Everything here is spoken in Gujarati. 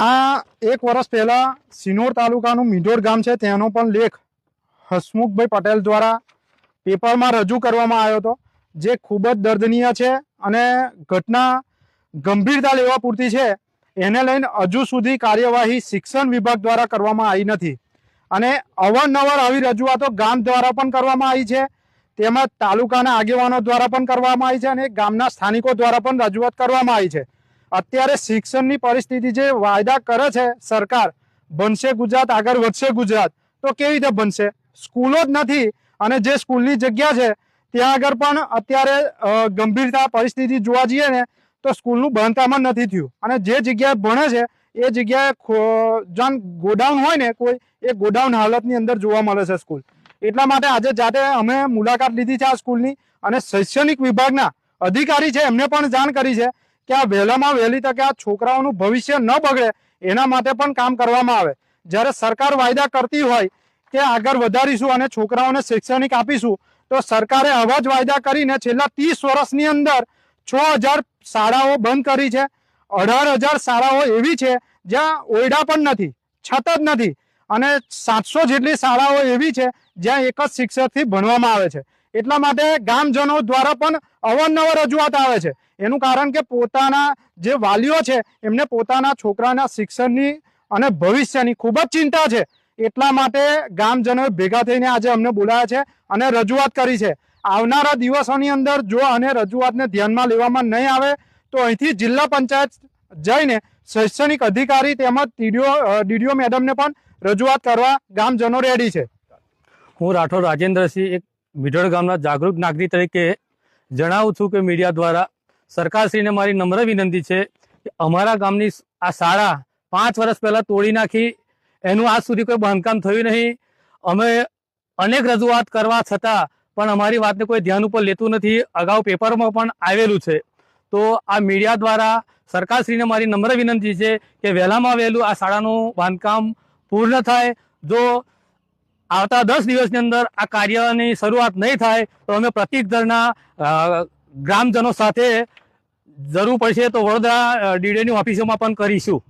આ એક વર્ષ પહેલા સિનોર તાલુકાનું મીઢોર ગામ છે તેનો પણ લેખ હસમુખભાઈ પટેલ દ્વારા પેપરમાં રજૂ કરવામાં આવ્યો હતો, જે ખૂબ જ દર્દનીય છે અને ઘટના ગંભીરતા લેવા પૂરતી છે. એને લઈને હજુ સુધી કાર્યવાહી શિક્ષણ વિભાગ દ્વારા કરવામાં આવી નથી. અને અવારનવાર આવી રજૂઆતો ગામ દ્વારા પણ કરવામાં આવી છે. તેમજ તાલુકાના આગેવાનો દ્વારા પણ કરવામાં આવી છે અને ગામના સ્થાનિકો દ્વારા પણ રજૂઆત કરવામાં આવી છે. અત્યારે શિક્ષણની પરિસ્થિતિ જે વાયદા કરે છે સરકાર, બનશે ગુજરાત, આગળ વધશે ગુજરાત, તો કેવી રીતે બનશે? સ્કૂલો જ નથી અને જે સ્કૂલની જગ્યા છે, ત્યાં આગળ પણ અત્યારે ગંભીરતા પરિસ્થિતિ જોવા જઈએ ને, તો સ્કૂલનું ભણતામાં નથી થયું. અને જે જગ્યાએ ભણે છે એ જગ્યાએ જાણ ગોડાઉન હોય ને કોઈ, એ ગોડાઉન હાલતની અંદર જોવા મળે છે સ્કૂલ એટલા માટે આજે જાતે અમે મુલાકાત લીધી છે આ સ્કૂલની અને શૈક્ષણિક વિભાગના અધિકારી છે, એમને પણ જાણ કરી છે કે આ વહેલામાં વહેલી તકે આ છોકરાઓનું ભવિષ્ય ન બગડે, એના માટે પણ કામ કરવામાં આવે. જ્યારે સરકાર વાયદા કરતી હોય કે આગળ વધારીશું અને છોકરાઓને શૈક્ષણિક આપીશું, તો સરકારે આવા જ વાયદા કરીને છેલ્લા ત્રીસ વર્ષની અંદર છ હજાર શાળાઓ બંધ કરી છે. અઢાર હજાર શાળાઓ એવી છે જ્યાં ઓરડા પણ નથી, છત જ નથી અને સાતસો જેટલી શાળાઓ એવી છે જ્યાં એક જ શિક્ષકથી ભણવામાં આવે છે. એટલા માટે ગામજનો દ્વારા પણ અવારનવાર રજૂઆત આવે છે. એનું કારણ કે પોતાના જે વાલીઓ છે, એમને પોતાના છોકરાના શિક્ષણની અને ભવિષ્યની ખૂબ જ ચિંતા છે. એટલા માટે ગામજનોએ ભેગા થઈને આજે અમને બોલાયા છે અને રજૂઆત કરી છે. આવનારા દિવસોની અંદર જો અને રજૂઆતને ધ્યાનમાં લેવામાં નહીં આવે તો અહીંથી જિલ્લા પંચાયત જઈને શૈક્ષણિક અધિકારી તેમજ ટીડીઓ ડીડીઓ મેડમને પણ રજૂઆત કરવા ગામજનો રેડી છે. હું રાઠોડ રાજેન્દ્રસિંહ, એક મીઠોડ ગામના જાગૃત નાગરિક તરીકે જણાવું છું કે મીડિયા દ્વારા સરકારશ્રીને મારી નમ્ર વિનંતી છે કે અમારા ગામની આ શાળા પાંચ વર્ષ પહેલા તોડી નાખી. એનું આજ સુધી કોઈ બાંધકામ થયું નહીં. અમે અનેક રજૂઆત કરવા છતાં પણ અમારી વાતને કોઈ ધ્યાન ઉપર લેતું નથી. અગાઉ પેપરમાં પણ આવેલું છે. તો આ મીડિયા દ્વારા સરકારશ્રીને મારી નમ્ર વિનંતી છે કે વહેલામાં વહેલું આ શાળાનું બાંધકામ પૂર્ણ થાય. જો આવતા દસ દિવસની અંદર આ કાર્યની શરૂઆત નહીં થાય, તો અમે પ્રતિક દળના ગ્રામજનો સાથે જરૂર પડશે તો વડોદરા ડીડીની ઓફિસોમાં પણ કરીશું.